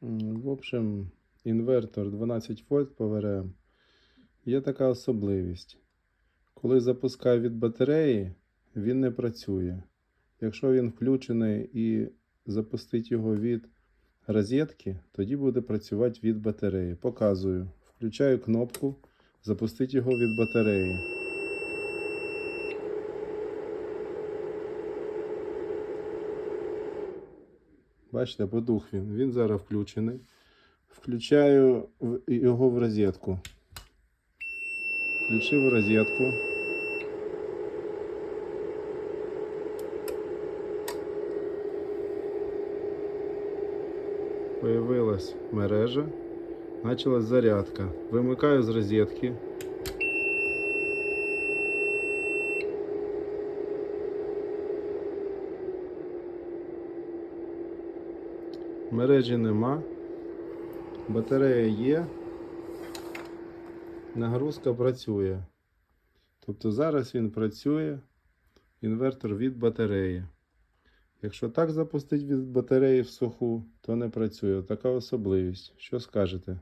В общем, інвертор 12 вольт ПВРМ. Є така особливість. Коли запускаю від батареї, він не працює. Якщо він включений і запустити його від розетки, тоді буде працювати від батареї. Показую. Включаю кнопку запустити його від батареї. Бачите, подух він. Він зараз включений. Включаю його в розетку. Включив розетку. Появилась мережа. Началась зарядка. Вимикаю з розетки. Мережі нема. Батарея є. Нагрузка працює. Тобто зараз він працює інвертор від батареї. Якщо так запустити від батареї в суху, то не працює. Така особливість. Що скажете?